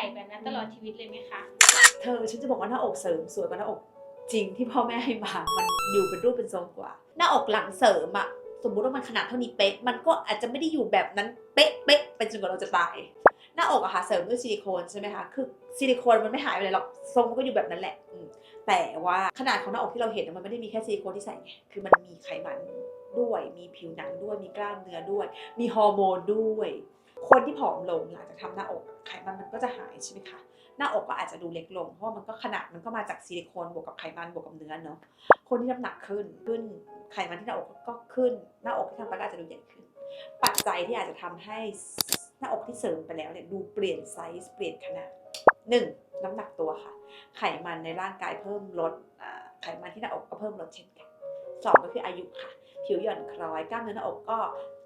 ญ่แบบนั้นตลอดชีวิตเลยไหมคะ เธอฉันจะบอกว่าหน้าอกเสริมสวยกว่าหน้าอกจริงที่พ่อแม่ให้มา มันอยู่เป็นรูปเป็นทรงกว่า หน้าอกหลังเสริมอะสมมุติว่ามันขนาดเท่านี้เป๊ะ มันก็อาจจะไม่ได้อยู่แบบนั้นเป๊ะเป๊ะไปจนกว่าเราจะตาย หน้าอกอะค่ะเสริมด้วยซิลิโคนใช่ไหมคะ คือซิลิโคนมันไม่หายไปไหนหรอก ทรงมันก็อยู่แบบนั้นแหละอืมแต่ว่าขนาดของหน้าอกที่เราเห็นอะมันไม่ได้มีแค่ซิลิโคนที่ใส่ไง คือมันมีไขมันด้วย มีผิวหนังด้วย มีกล้ามเนื้อด้วย มีฮอร์โมนด้วย คนที่ผอมลงหลังจากทำหน้าอกไขมันมันก็จะหายใช่ไหมคะ หน้าอกก็อาจจะดูเล็กลง เพราะว่ามันก็ขนาดมันก็มาจากซิลิโคนบวกกับไขมันบวกกับเนื้อเนาะ คนที่น้ำหนักขึ้นขึ้นไขมันที่หน้าอกก็ขึ้น หน้าอกที่ทำไปก็อาจจะดูใหญ่ขึ้น ปัจจัยที่อาจจะทำให้หน้าอกที่เสริมไปแล้วเนี่ยดูเปลี่ยนไซส์เปลี่ยนขนาดหนึ่งน้ำหนักตัวค่ะ ไขมันในร่างกายเพิ่มลดไขมันที่หน้าอกก็เพิ่มลดเช่นกันสองก็คืออายุค่ะ ผิวหย่อนคล้อยกล้ามเนื้อหน้าอกก็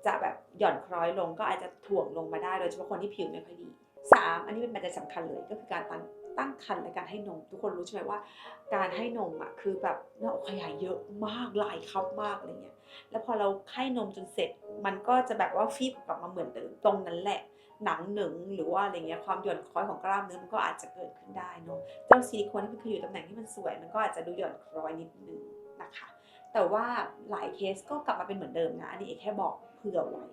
จะแบบหย่อนคล้อยลงก็อาจจะถ่วงลงมาได้โดยเฉพาะคนที่ผิวไม่ค่อยดีสามอันนี้เป็นปัจจัยสำคัญเลยก็คือการตั้งตั้งครรภ์และการให้นม ทุกคนรู้ใช่ไหมว่า การให้นมอะคือแบบหน้าอกขยายเยอะมากหลายคับมากอะไรเงี้ยแล้วพอเราให้นมจนเสร็จ มันก็จะแบบว่าฟีบกลับมาเหมือนเดิมตรงนั้นแหละหนังหนึ่งหรือว่าอะไรเงี้ยความหย่อนคล้อยของกล้ามเนื้อมันก็อาจจะเกิดขึ้นได้เนาะเจ้าซิลิโคนที่มันคืออยู่ตำแหน่งที่มันสวย มันก็อาจจะดูหย่อนคล้อยนิดนึง นะคะ แต่ว่าหลายเคสก็กลับมาเป็นเหมือนเดิมนะ อันนี้เอกแค่บอกเผื่อไว้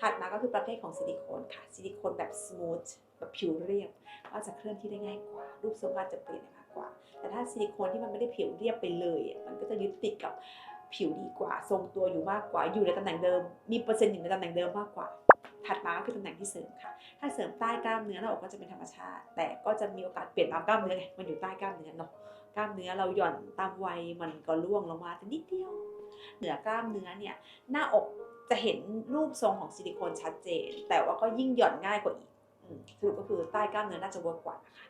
ถัดมาก็คือประเภทของซิลิโคนค่ะ ซิลิโคนแบบส o t h แบบผิวเรียบก็จะเคลื่อนที่ได้ง่ายกว่า รูปทรงก็จะเปลี่ยนมากกว่า แต่ถ้าซิลิโคนที่มันไม่ได้ผิวเรียบไปเลย มันก็จะยึดติดกับผิวดีกว่า ทรงตัวอยู่มากกว่า อยู่ในตำแหน่งเดิม มีเปอร์เซ็นต์อยู่ในตำแหน่งเดิมมากกว่า ถัดมาก็คือตำแหน่งที่เสริมค่ะ ถ้าเสริมใต้กล้ามเนื้อหน้าอกก็จะเป็นธรรมชาติ แต่ก็จะมีโอกาสเปลี่ยนตามกล้ามเนื้อไง มันอยู่ใต้กล้ามเนื้อเนาะ กล้ามเนื้อเราหย่อนตามวัยมันก็ร่วงลงมาแต่นิดเดียว เหนือกล้ามเนื้อเนี่ยหน้าอกจะเห็นรูปทรงของซิลิโคนชัดเจน แต่ว่าก็ยิ่งหย่อนง่ายกว่าอีกอืมสรุปก็คือใต้กล้ามเนื้อน่าจะเวิร์กกว่านะคะ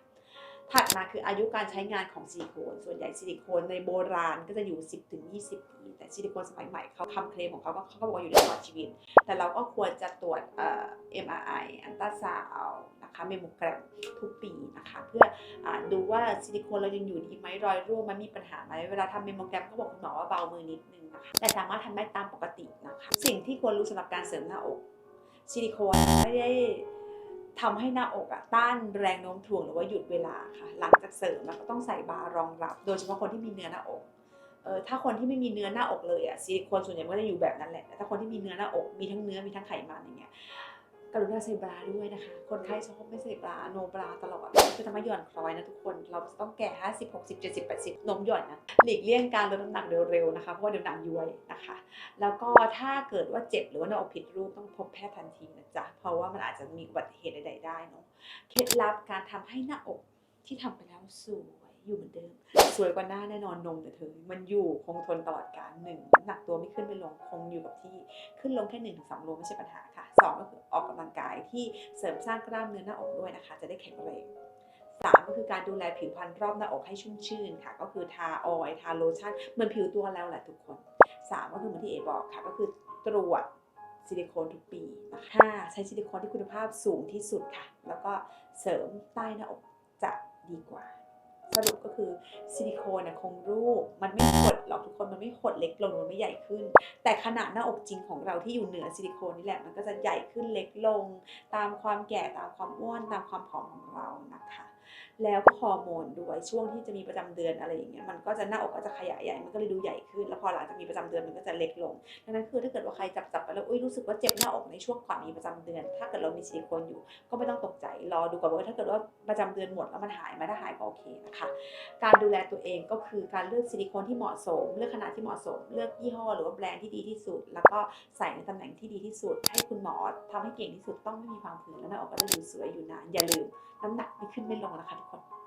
ถัดมาคืออายุการใช้งานของซิลิโคน ส่วนใหญ่ซิลิโคนในโบราณก็จะอยู่ 10ถึง20 ปี แต่ซิลิโคนสมัยใหม่เขาคำเคลมของเขาก็เขาก็บอกว่าอยู่ได้ตลอดชีวิต แต่เราก็ควรจะตรวจเอ่อ MRI อันตราซาวนะคะเมมโมแกรมทุกปีนะคะ เพื่ออดูว่าซิลิโคนเรายังอยู่ดีไหมรอยรั่วมันมีปัญหาไหมเวลาทำเมมโมแกรมก็บอกคุณหมอว่าเบามือนิดนึงนะคะแต่สามารถทำได้ตามปกตินะคะ สิ่งที่ควรรู้สำหรับการเสริมหน้าอกซิลิโคนไม่ได้ ทำให้หน้าอกอะต้านแรงโน้มถ่วงหรือว่าหยุดเวลาค่ะ หลังจากเสริมแล้วก็ต้องใส่บาร์รองรับ โดยเฉพาะคนที่มีเนื้อหน้าอกเออถ้าคนที่ไม่มีเนื้อหน้าอกเลยอะซิลิโคนส่วนใหญ่ก็จะอยู่แบบนั้นแหละแต่ถ้าคนที่มีเนื้อหน้าอกมีทั้งเนื้อมีทั้งไขมันอย่างเงี้ย กรุณาใส่บราด้วยนะคะ คนไข้ชอบไม่ใส่บราโนบราตลอดจะทำให้หย่อนคล้อยนะทุกคน เราจะต้องแก่ 50 60 70 80นมหย่อนนะหลีกเลี่ยงการลดน้ำหนักเร็วๆนะคะ เพราะว่าเดี๋ยวหนักย้วยนะคะ แล้วก็ถ้าเกิดว่าเจ็บหรือว่าหน้าอกผิดรูปต้องพบแพทย์ทันทีนะจ๊ะ เพราะว่ามันอาจจะมีอุบัติเหตุใดๆได้เนาะเคล็ดลับการทำให้หน้าอกที่ทำไปแล้วสวย อยู่เหมือนเดิม สวยกว่าหน้าแน่นอนนมแต่เธอ มันอยู่คงทนตลอดกาลหนึ่งหนักตัวไม่ขึ้นไม่ลงคงอยู่กับที่ขึ้นลงแค่หนึ่งถึงสามโลไม่ใช่ปัญหาค่ะสองก็คือออกกำลังกายที่เสริมสร้างกล้ามเนื้อหน้าอกด้วยนะคะ จะได้แข็งแรงสามก็คือการดูแลผิวพรรณรอบหน้าอกให้ชุ่มชื่นค่ะ ก็คือทาออยล์ทาโลชั่นเหมือนผิวตัวแล้วแหละทุกคนสามก็คือเหมือนที่เอบอกค่ะ ก็คือตรวจซิลิโคนทุกปีนะคะห้าใช้ซิลิโคนที่คุณภาพสูงที่สุดค่ะ แล้วก็เสริมใต้หน้าอกจะดีกว่า สรุปก็คือซิลิโคนนี่ยคงรูป มันไม่หดหรอกทุกคนมันไม่หดเล็กลงมันไม่ใหญ่ขึ้น แต่ขนาดหน้าอกจริงของเราที่อยู่เหนือซิลิโคนนี่แหละมันก็จะใหญ่ขึ้นเล็กลง ตามความแก่ตามความอ้วนตามความผอมของเรานะคะ แล้วก็ฮอร์โมนด้วยช่วงที่จะมีประจำเดือนอะไรอย่างเงี้ยมันก็จะหน้าอกก็จะขยายใหญ่มันก็เลยดูใหญ่ขึ้น แล้วพอหลังจากมีประจำเดือนมันก็จะเล็กลงดังนั้นคือถ้าเกิดว่าใครจับจับไปแล้วอุ้ยรู้สึกว่าเจ็บหน้าอกในช่วงก่อนมีประจำเดือน ถ้าเกิดเรามีซิลิโคนอยู่ ก็ไม่ต้องตกใจรอดูก่อนว่าถ้าเกิดว่าประจำเดือนหมดแล้วมันหายไหมาถ้าหายก็โอเคนะคะการดูแลตัวเองก็คือการเลือกซิลิโคนที่เหมาะสม เลือกขนาดที่เหมาะสม เลือกยี่ห้อ หรือว่าแบรนด์ที่ดีที่สุด แล้วก็ใส่ในตำแหน่งที่ดีที่สุด ให้คุณหมอทำให้เก่งที่สุดต้องไม่มีพังผืดและหน้าอกก็จะอยู่สวยอยู่นานอย่าลืมน้ำหนักไม่ขึ้นไม่ลงราค